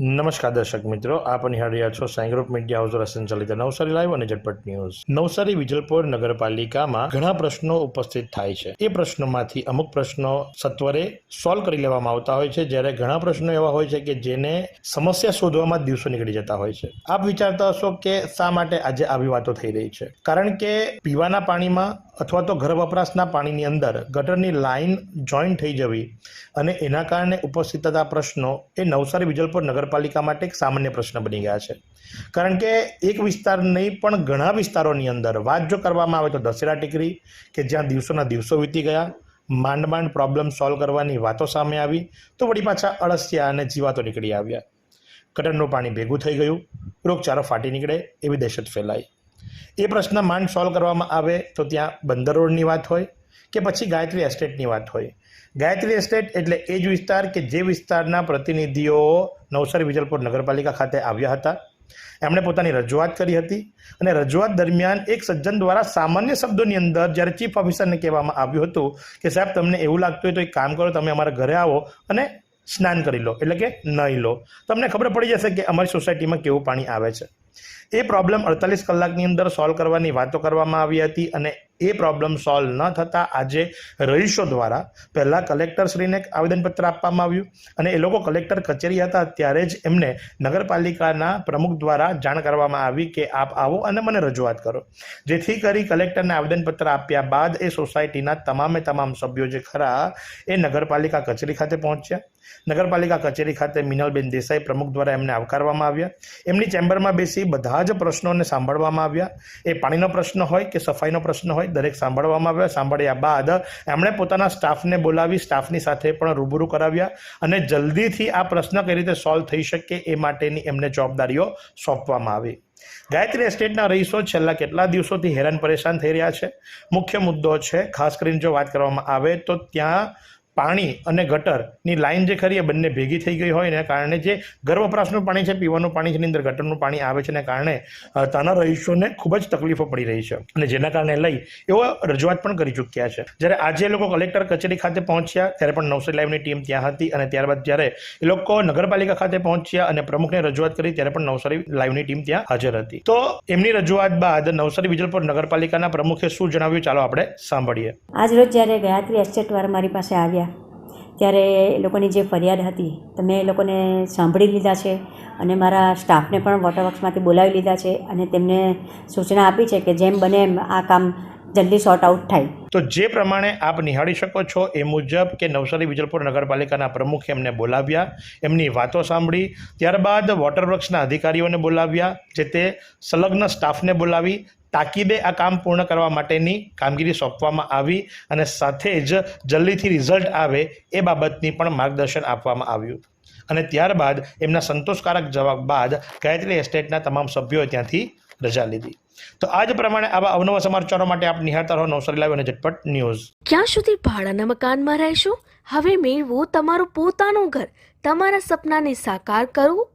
નમસ્કાર દર્શક મિત્રો, આપ નિહાળ્યા છો સાંઈગ્રુપ મીડિયા હાઉસ દ્વારા સંચાલિત નવસારી લાઈવ અને ઝટપટ ન્યૂઝ. નવસારી વિજલપોર નગરપાલિકામાં ઘણા પ્રશ્નો ઉપસ્થિત થાય છે. એ પ્રશ્નોમાંથી અમુક પ્રશ્નો સત્વરે સોલ્વ કરી લેવામાં આવતા હોય છે. જ્યારે ઘણા પ્રશ્નો એવા હોય છે કે જેને સમસ્યા શોધવામાં દિવસો નીકળી જતા હોય છે. આપ વિચારતા હશો કે શા માટે આજે આવી વાતો થઈ રહી છે? કારણ કે પીવાના પાણીમાં અથવા તો ઘર વપરાશના પાણીની અંદર ગટરની લાઇન જોઈન્ટ થઈ જવી અને એના કારણે ઉપસ્થિત થતા પ્રશ્નો એ નવસારી વિજલપુર નગરપાલિકા માટે એક સામાન્ય પ્રશ્ન બની ગયા છે. કારણ કે એક વિસ્તાર નહીં, પણ ઘણા વિસ્તારોની અંદર વાત જો કરવામાં આવે તો દશેરા ટેકરી કે જ્યાં દિવસોના દિવસો વીતી ગયા માંડ માંડ પ્રોબ્લેમ સોલ્વ કરવાની વાતો સામે આવી, તો વળી પાછા અળસિયા અને જીવાતો નીકળી આવ્યા. ગટરનું પાણી ભેગું થઈ ગયું, રોગચાળો ફાટી નીકળે, એવી દહેશત ફેલાઈ. એ પ્રશ્ન માંડ સોલ્વ કરવામાં આવે તો ત્યાં બંદર રોડની વાત હોય કે પછી ગાયત્રી એસ્ટેટની વાત હોય. ગાયત્રી એસ્ટેટ એટલે એ જ વિસ્તાર કે જે વિસ્તારના પ્રતિનિધિઓ નવસારી વિજલપુર નગરપાલિકા ખાતે આવ્યા હતા. એમણે પોતાની રજૂઆત કરી હતી અને રજૂઆત દરમિયાન એક સજ્જન દ્વારા સામાન્ય શબ્દોની અંદર જ્યારે ચીફ ઓફિસરને કહેવામાં આવ્યું હતું કે, સાહેબ, તમને એવું લાગતું હોય તો એક કામ કરો, તમે અમારા ઘરે આવો અને સ્નાન કરી લો, એટલે કે નહીં લો. તમને ખબર પડી જશે કે અમારી સોસાયટીમાં કેવું પાણી આવે છે. એ પ્રોબ્લેમ અડતાલીસ કલાકની અંદર સોલ્વ કરવાની વાતો કરવામાં આવી હતી અને એ પ્રોબ્લેમ સોલ્વ ન થતાં આજે રહીશો દ્વારા પહેલાં કલેક્ટરશ્રીને આવેદનપત્ર આપવામાં આવ્યું અને એ લોકો કલેક્ટર કચેરી હતા ત્યારે જ એમને નગરપાલિકાના પ્રમુખ દ્વારા જાણ કરવામાં આવી કે આપ આવો અને મને રજૂઆત કરો. જેથી કરી કલેક્ટરને આવેદનપત્ર આપ્યા બાદ એ સોસાયટીના તમામે તમામ સભ્યો જે ખરા એ નગરપાલિકા કચેરી ખાતે પહોંચ્યા. નગરપાલિકા કચેરી ખાતે મિનલબેન દેસાઈ પ્રમુખ દ્વારા એમને આવકારવામાં આવ્યા. એમની ચેમ્બરમાં બેસી બધા જ પ્રશ્નોને સાંભળવામાં આવ્યા. એ પાણીનો પ્રશ્ન હોય કે સફાઈનો પ્રશ્ન હોય, દરેક સાંભળવામાં આવ્યા. સાંભળ્યા બાદ એમણે પોતાના સ્ટાફને બોલાવી, સ્ટાફની સાથે પણ રૂબરૂ કરાવ્યા અને જલ્દીથી આ પ્રશ્ન કઈ રીતે સોલ્વ થઈ શકે એ માટેની એમને જવાબદારીઓ સોંપવામાં આવી. ગાયત્રી એસ્ટેટના રહીશો છેલ્લા કેટલા દિવસોથી હેરાન પરેશાન થઈ રહ્યા છે? મુખ્ય મુદ્દો છે, ખાસ કરીને જો વાત કરવામાં આવે તો ત્યાં પાણી અને ગટરની લાઈન જે ખરી એ બંને ભેગી થઈ ગઈ હોય એના કારણે જે ઘર વપરાશનું પાણી છે, પીવાનું પાણી છે, એની અંદર ગટરનું પાણી આવે છે ને કારણે તાના રહીશોને ખૂબ જ તકલીફો પડી રહી છે. અને જેના કારણે લઈ એવો રજૂઆત પણ કરી ચૂક્યા છે. જ્યારે આજે લોકો કલેક્ટર કચેરી ખાતે પહોંચ્યા, ત્યારે પણ નવસારી લાઈવની ટીમ ત્યાં હતી અને ત્યારબાદ જ્યારે એ લોકો નગરપાલિકા ખાતે પહોંચ્યા અને પ્રમુખને રજૂઆત કરી, ત્યારે પણ નવસારી લાઈવની ટીમ ત્યાં હાજર હતી. તો એમની રજૂઆત બાદ નવસારી વિજલપુર નગરપાલિકાના પ્રમુખે શું જણાવ્યું, ચાલો આપણે સાંભળીએ. આજ રોજ જ્યારે ગાયત્રી એસ્ટેટવાળા મારી પાસે આવ્યા ત્યારે એ લોકોની જે ફરિયાદ હતી તો મેં એ લોકોને સાંભળી લીધા છે? અને મારા સ્ટાફને પણ વોટરવર્ક્સમાંથી બોલાવી લીધા છે અને તેમને સૂચના આપી છે કે જેમ બને એમ આ કામ જલ્દી સોર્ટ આઉટ થાય. તો જે પ્રમાણે આપ નિહાળી શકો છો એ મુજબ કે નવસારી વિજલપુર નગરપાલિકાના પ્રમુખે એમને બોલાવ્યા, એમની વાતો સાંભળી, ત્યારબાદ વોટરવર્ક્સના અધિકારીઓને બોલાવ્યા, જે તે સંલગ્ન સ્ટાફને બોલાવી તાકીદે આ કામ પૂર્ણ કરવા માટેની કામગીરી સોંપવામાં આવી અને સાથે જ જલ્દીથી રિઝલ્ટ આવે એ બાબતની પણ માર્ગદર્શન આપવામાં આવ્યું. અને ત્યારબાદ એમના સંતોષકારક જવાબ બાદ ગાયત્રી એસ્ટેટના તમામ સભ્યોએ ત્યાંથી રજા લીધી. તો આજ પ્રમાણે આવા અવનવા સમાચારો માટે આપ નિહાળતા રહો નવસારી લાઈવ અને ઝટપટ ન્યૂઝ. ક્યાં સુધી ભાડાના મકાનમાં રહેશો? હવે મેળવો તમારું પોતાનું ઘર. તમારા સપનાને સાકાર કરો